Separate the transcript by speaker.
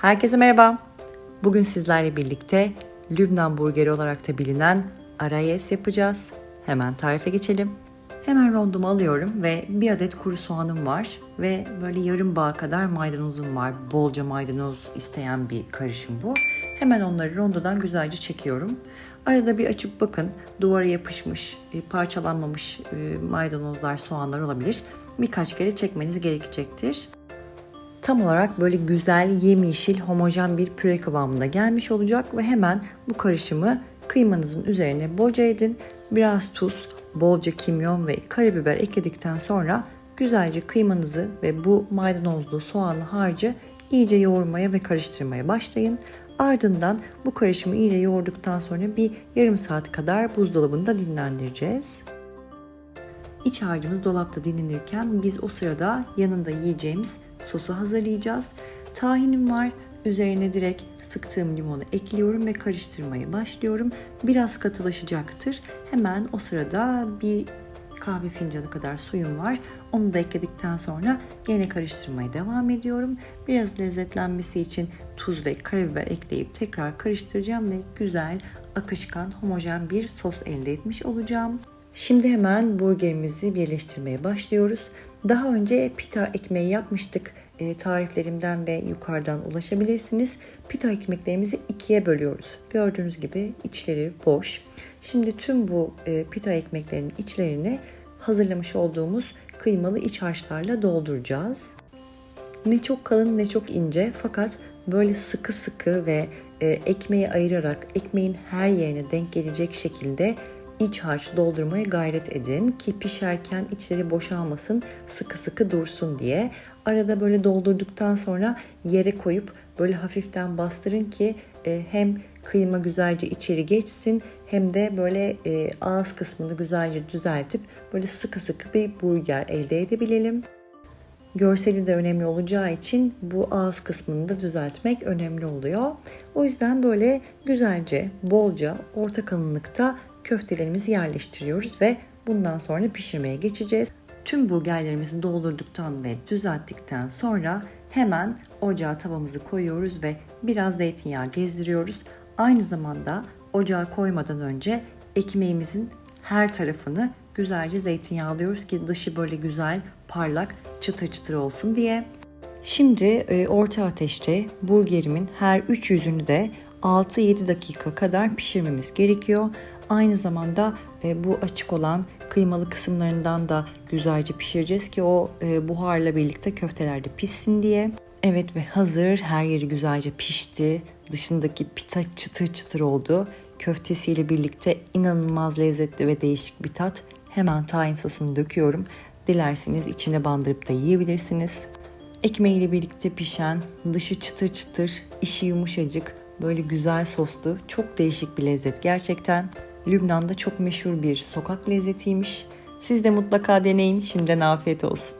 Speaker 1: Herkese merhaba. Bugün sizlerle birlikte Lübnan burgeri olarak da bilinen arayes yapacağız. Hemen tarife geçelim. Hemen rondomu alıyorum ve bir adet kuru soğanım var ve böyle yarım bağ kadar maydanozum var. Bolca maydanoz isteyen bir karışım bu. Hemen onları rondodan güzelce çekiyorum. Arada bir açıp bakın duvara yapışmış, e, parçalanmamış e, maydanozlar, soğanlar olabilir. Birkaç kere çekmeniz gerekecektir tam olarak böyle güzel yemyeşil homojen bir püre kıvamında gelmiş olacak ve hemen bu karışımı kıymanızın üzerine boca edin. Biraz tuz, bolca kimyon ve karabiber ekledikten sonra güzelce kıymanızı ve bu maydanozlu soğanlı harcı iyice yoğurmaya ve karıştırmaya başlayın. Ardından bu karışımı iyice yoğurduktan sonra bir yarım saat kadar buzdolabında dinlendireceğiz. İç harcımız dolapta dinlenirken biz o sırada yanında yiyeceğimiz sosu hazırlayacağız. Tahinim var. Üzerine direkt sıktığım limonu ekliyorum ve karıştırmaya başlıyorum. Biraz katılaşacaktır. Hemen o sırada bir kahve fincanı kadar suyum var. Onu da ekledikten sonra yine karıştırmaya devam ediyorum. Biraz lezzetlenmesi için tuz ve karabiber ekleyip tekrar karıştıracağım ve güzel, akışkan, homojen bir sos elde etmiş olacağım. Şimdi hemen burgerimizi birleştirmeye başlıyoruz. Daha önce pita ekmeği yapmıştık. E, tariflerimden ve yukarıdan ulaşabilirsiniz. Pita ekmeklerimizi ikiye bölüyoruz. Gördüğünüz gibi içleri boş. Şimdi tüm bu e, pita ekmeklerinin içlerini hazırlamış olduğumuz kıymalı iç harçlarla dolduracağız. Ne çok kalın ne çok ince fakat böyle sıkı sıkı ve e, ekmeği ayırarak ekmeğin her yerine denk gelecek şekilde iç harç doldurmaya gayret edin ki pişerken içleri boşalmasın, sıkı sıkı dursun diye. Arada böyle doldurduktan sonra yere koyup böyle hafiften bastırın ki e, hem kıyma güzelce içeri geçsin hem de böyle e, ağız kısmını güzelce düzeltip böyle sıkı sıkı bir burger elde edebilelim. Görseli de önemli olacağı için bu ağız kısmını da düzeltmek önemli oluyor. O yüzden böyle güzelce, bolca, orta kalınlıkta köftelerimizi yerleştiriyoruz ve bundan sonra pişirmeye geçeceğiz. Tüm burgerlerimizi doldurduktan ve düzelttikten sonra hemen ocağa tavamızı koyuyoruz ve biraz zeytinyağı gezdiriyoruz. Aynı zamanda ocağa koymadan önce ekmeğimizin her tarafını güzelce zeytinyağlıyoruz ki dışı böyle güzel, parlak, çıtır çıtır olsun diye. Şimdi e, orta ateşte burgerimin her üç yüzünü de 6-7 dakika kadar pişirmemiz gerekiyor. Aynı zamanda e, bu açık olan kıymalı kısımlarından da güzelce pişireceğiz ki o e, buharla birlikte köftelerde pişsin diye. Evet ve hazır her yeri güzelce pişti. Dışındaki pita çıtır çıtır oldu. Köftesiyle birlikte inanılmaz lezzetli ve değişik bir tat. Hemen tahin sosunu döküyorum. Dilerseniz içine bandırıp da yiyebilirsiniz. Ekmeğiyle birlikte pişen, dışı çıtır çıtır, işi yumuşacık, böyle güzel soslu, çok değişik bir lezzet gerçekten. Lübnan'da çok meşhur bir sokak lezzetiymiş. Siz de mutlaka deneyin. Şimdiden afiyet olsun.